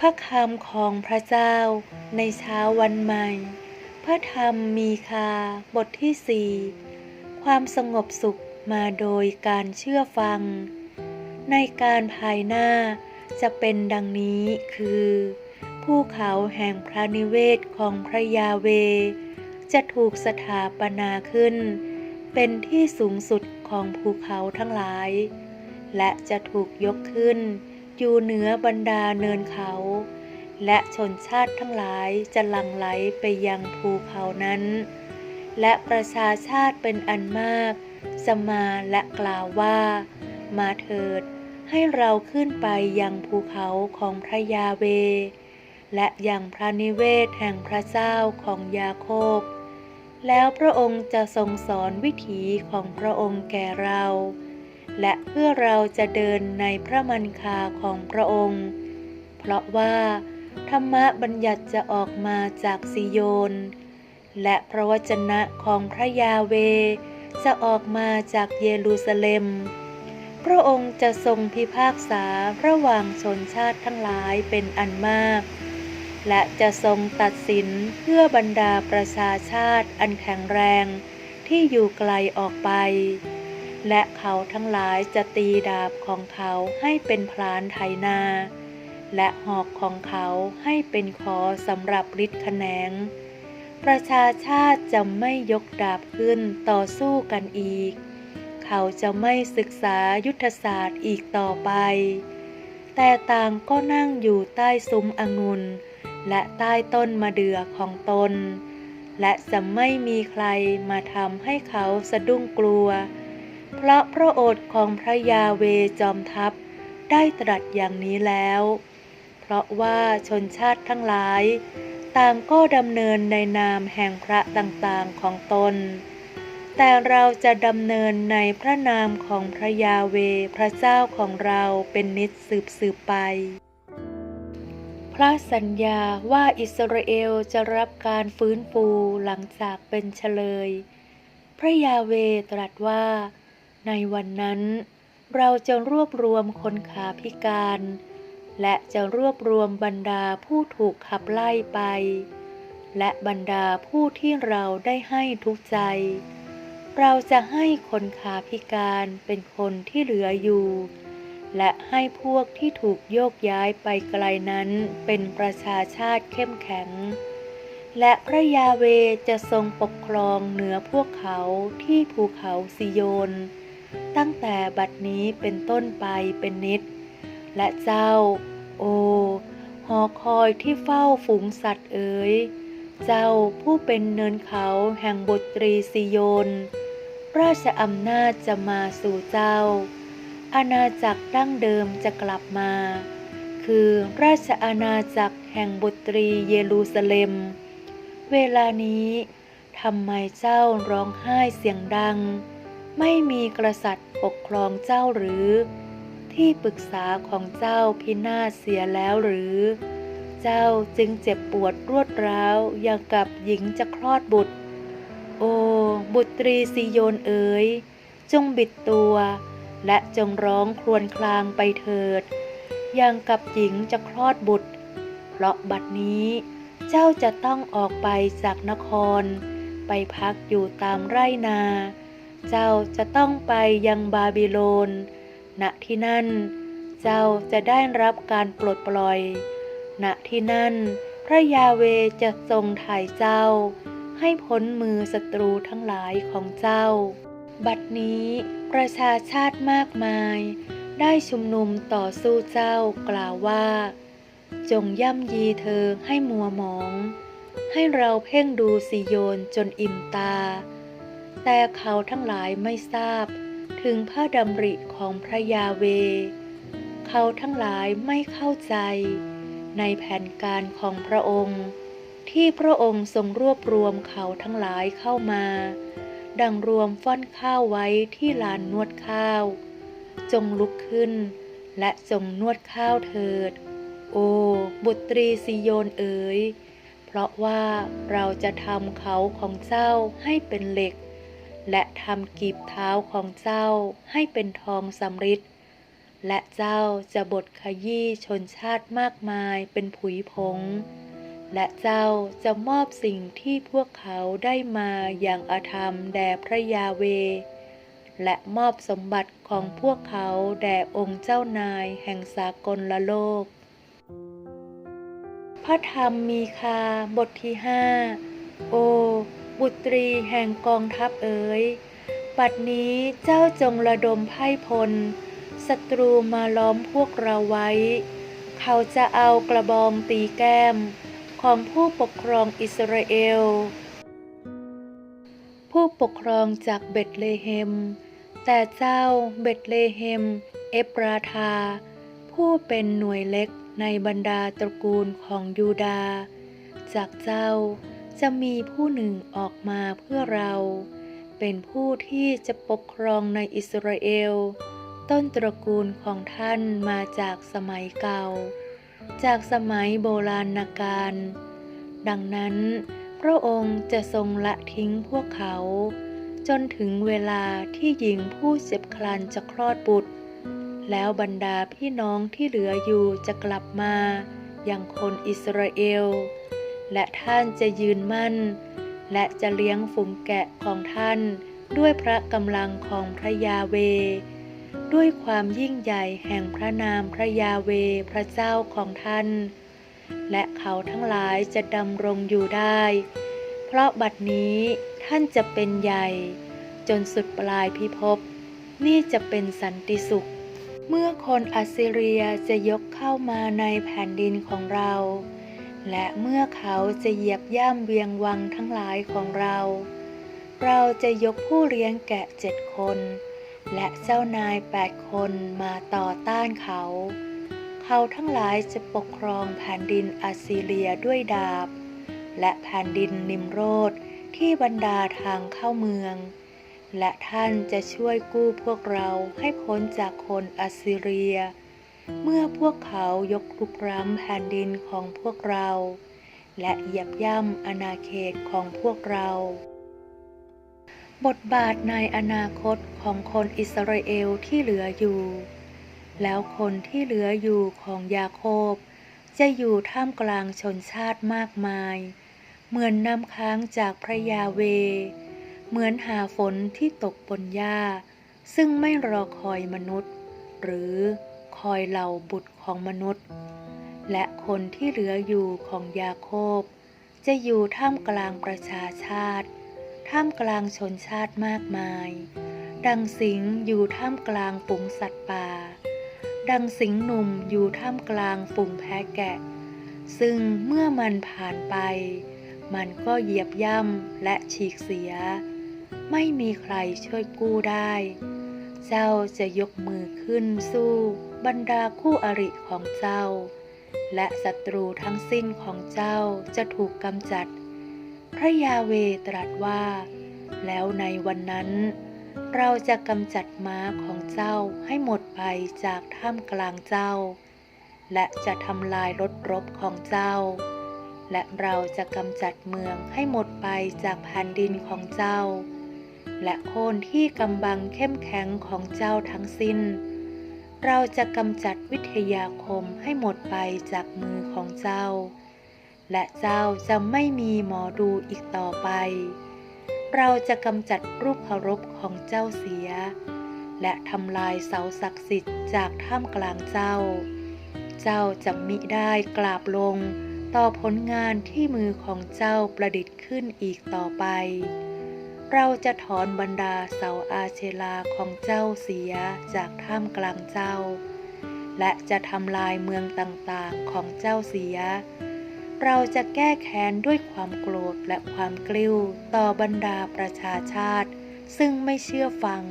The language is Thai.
พระคำของพระเจ้าในเช้าวันใหม่ พระธรรมมีคาบทที่สี่ความสงบสุขมาโดยการเชื่อฟัง ในการภายหน้าจะเป็นดังนี้คือภูเขาแห่งพระนิเวศของพระยาเว จะถูกสถาปนาขึ้น เป็นที่สูงสุดของภูเขาทั้งหลาย และจะถูกยกขึ้น อยู่เหนือบรรดาเนินเขา และชนชาติทั้งหลายจะหลั่งไหลไปยังภูเขานั้น และประชาชาติเป็นอันมากจะมาและกล่าวว่า มาเถิด ให้เราขึ้นไปยังภูเขาของพระยาเว และยังพระนิเวศแห่งพระเจ้าของยาโคบ แล้วพระองค์จะทรงสอนวิถีของพระองค์แก่เรา และเพื่อเราจะเดินในพระมันคาของพระองค์ เพราะว่าธรรมะบัญญัติจะออกมาจากซิโยน และพระวจนะของพระยาเวจะออกมาจากเยรูซาเล็ม พระองค์จะทรงพิพากษาระหว่างชนชาติทั้งหลายเป็นอันมาก และจะทรงตัดสินเพื่อบรรดาประชาชาติอันแข็งแรงที่อยู่ไกลออกไป และเขาทั้งหลายจะตีดาบของเขาให้เป็นพลานไถนา และหอกของเขาให้เป็นคอสำหรับฤทธิ์แขนง ประชาชาติจะไม่ยกดาบขึ้นต่อสู้กันอีก เขาจะไม่ศึกษายุทธศาสตร์อีกต่อไป แต่ต่างก็นั่งอยู่ใต้ซุ้มองุ่น และใต้ต้นมะเดื่อของตน และจะไม่มีใครมาทำให้เขาสะดุ้งกลัว เพราะพระโอษฐ์ของพระยาเวจอมทัพได้ตรัสอย่างนี้แล้ว เพราะว่าชนชาติทั้งหลาย ต่างก็ดำเนินในนามแห่งพระต่างๆของตน แต่เราจะดำเนินในพระนามของพระยาเวพระเจ้าของเราเป็นนิจสืบสืบไป พระสัญญาว่าอิสราเอลจะรับการฟื้นฟูหลังจากเป็นเฉลย พระยาเวตรัสว่า ในวันนั้น เราจะรวบรวมคนขาพิการ และจะรวบรวมบรรดาผู้ถูกขับไล่ไป และบรรดาผู้ที่เราได้ให้ทุกใจ เราจะให้คนขาพิการเป็นคนที่เหลืออยู่ และให้พวกที่ถูกโยกย้ายไปไกลนั้นเป็นประชาชาติเข้มแข็ง และพระยาเวจะทรงปกครองเหนือพวกเขาที่ภูเขาซิโยน ตั้งแต่บัดนี้เป็นต้นไปเป็นนิด และเจ้า โอ หอคอยที่เฝ้าฝูงสัตว์เอ๋ยเจ้าผู้เป็นเนินเขาแห่งบตรีซิโยน ราชอำนาจจะมาสู่เจ้า อาณาจักรดั้งเดิมจะกลับมา คือราชอาณาจักรแห่งบุตรีเยรูซาเล็ม เวลานี้ทำไมเจ้าร้องไห้เสียงดัง ไม่มีกษัตริย์ปกครองเจ้าหรือ ที่ปรึกษาของเจ้าพินาศเสียแล้วหรือ เจ้าจึงเจ็บปวดรวดร้าวอย่างกับหญิงจะคลอดบุตร โอ้บุตรีซิโยนเอ๋ยจงบิดตัว และจงร้องครวญครางไปเถิด อย่างกับหญิงจะคลอดบุตร เพราะบัดนี้เจ้าจะต้องออกไปจากนคร ไปพักอยู่ตามไร่นา เจ้าจะต้องไปยังบาบิโลน ณ ที่นั่น เจ้าจะได้รับการปลดปล่อย ณ ที่นั่น พระยาเวจะทรงถ่ายเจ้า ให้พ้นมือศัตรูทั้งหลายของเจ้า บัดนี้ประชาชาติมากมาย ได้ชุมนุมต่อสู้เจ้ากล่าวว่า จงย่ำยีเธอให้มัวหมอง ให้เราเพ่งดูสิโยนจนอิ่มตา แต่เขาทั้งหลายไม่ทราบถึงพระดำริของพระยาเว เขาทั้งหลายไม่เข้าใจ ในแผนการของพระองค์ ที่พระองค์ทรงรวบรวมเขาทั้งหลายเข้ามา ดังรวมฟ้อนข้าวไว้ที่ลานนวดข้าว จงลุกขึ้น และจงนวดข้าวเถิด โอ บุตรีซิโยนเอ๋ยเพราะว่าเราจะทำเขาของเจ้าให้เป็นเหล็ก และทำกีบเท้าของเจ้าให้เป็นทองสำริดและเจ้าจะบดขยี้ชนชาติมากมายเป็นผุยผง และเจ้าจะมอบสิ่งที่พวกเขาได้มาอย่างอาธรรมแด่พระยาเว และมอบสมบัติของพวกเขาแด่องค์เจ้านายแห่งสากลละโลก พระธรรมมีคาบทที่ห้าโอ บุตรีแห่งกองทัพเอ๋ยปัดนี้เจ้าจงระดมไพ่พลศัตรูมาล้อมพวกเราไว้ เขาจะเอากระบองตีแก้ม ของผู้ปกครองอิสราเอล ผู้ปกครองจากเบตเลเฮม แต่เจ้าเบตเลเฮม เอฟราธา ผู้เป็นหน่วยเล็กในบรรดาตระกูลของยูดา จากเจ้าจะมีผู้หนึ่งออกมาเพื่อเรา เป็นผู้ที่จะปกครองในอิสราเอล ต้นตระกูลของท่านมาจากสมัยเก่า จากสมัยโบราณกาลดังนั้น พระองค์จะทรงละทิ้งพวกเขา จนถึงเวลาที่หญิงผู้เจ็บคลานจะคลอดบุตร แล้วบรรดาพี่น้องที่เหลืออยู่จะกลับมาอย่างคนอิสราเอล และท่านจะยืนมั่น และจะเลี้ยงฝูงแกะของท่านด้วยพระกำลังของพระยาเว ด้วยความยิ่งใหญ่แห่งพระนามพระยาเวพระเจ้าของท่าน และเขาทั้งหลายจะดำรงอยู่ได้ เพราะบัดนี้ท่านจะเป็นใหญ่ จนสุดปลายพิภพนี่จะเป็นสันติสุข เมื่อคนอัสซีเรียจะยกเข้ามาในแผ่นดินของเรา และเมื่อเขาจะเหยียบย่ำเวียงวังทั้งหลายของเรา เราจะยกผู้เลี้ยงแกะเจ็ดคน และเจ้านายแปดคนมาต่อต้านเขา เขาทั้งหลายจะปกครองแผ่นดินอัสซีเรียด้วยดาบ และแผ่นดินนิมโรดที่บรรดาทางเข้าเมือง และท่านจะช่วยกู้พวกเราให้พ้นจากคนอัสซีเรีย เมื่อพวกเขายกรุกร้ำแผ่นดินของพวกเรา และเหยียบย่ำอาณาเขตของพวกเรา บทบาทในอนาคตของคนอิสราเอลที่เหลืออยู่ แล้วคนที่เหลืออยู่ของยาโคบ จะอยู่ท่ามกลางชนชาติมากมาย เหมือนน้ำค้างจากพระยาเว เหมือนหาฝนที่ตกบนหญ้า ซึ่งไม่รอคอยมนุษย์ หรือคอยเหล่าบุตรของมนุษย์ และคนที่เหลืออยู่ของยาโคบ จะอยู่ท่ามกลางประชาชาติ ท่ามกลางชนชาติมากมาย ดังสิงห์อยู่ท่ามกลางฝูงสัตว์ป่า ดังสิงห์หนุ่มอยู่ท่ามกลางฝูงแพะแกะ ซึ่งเมื่อมันผ่านไป มันก็เหยียบย่ำและฉีกเสีย ไม่มีใครช่วยกู้ได้ เจ้าจะยกมือขึ้นสู้บรรดาคู่อริของเจ้า และศัตรูทั้งสิ้นของเจ้าจะถูกกำจัด พระยาเวตรัสว่า แล้วในวันนั้น เราจะกำจัดม้าของเจ้าให้หมดไปจากท่ามกลางเจ้า และจะทำลายรถรบของเจ้า และเราจะกำจัดเมืองให้หมดไปจากแผ่นดินของเจ้า และโคนที่กำบังเข้มแข็งของเจ้าทั้งสิ้น เราจะกำจัดวิทยาคมให้หมดไปจากมือของเจ้า และเจ้าจะไม่มีหมอดูอีกต่อไป เราจะกำจัดรูปเคารพของเจ้าเสีย และทำลายเสาศักดิ์สิทธิ์จากท่ามกลางเจ้า เจ้าจะมิได้กราบลงต่อผลงานที่มือของเจ้าประดิษฐ์ขึ้นอีกต่อไป เราจะถอนบรรดาเสาอาเชลาของเจ้าเสียจากท่ามกลางเจ้า และจะทำลายเมืองต่างๆของเจ้าเสีย เราจะแก้แค้นด้วยความโกรธและความกลิ้ว ต่อบรรดาประชาชาติ ซึ่งไม่เชื่อฟัง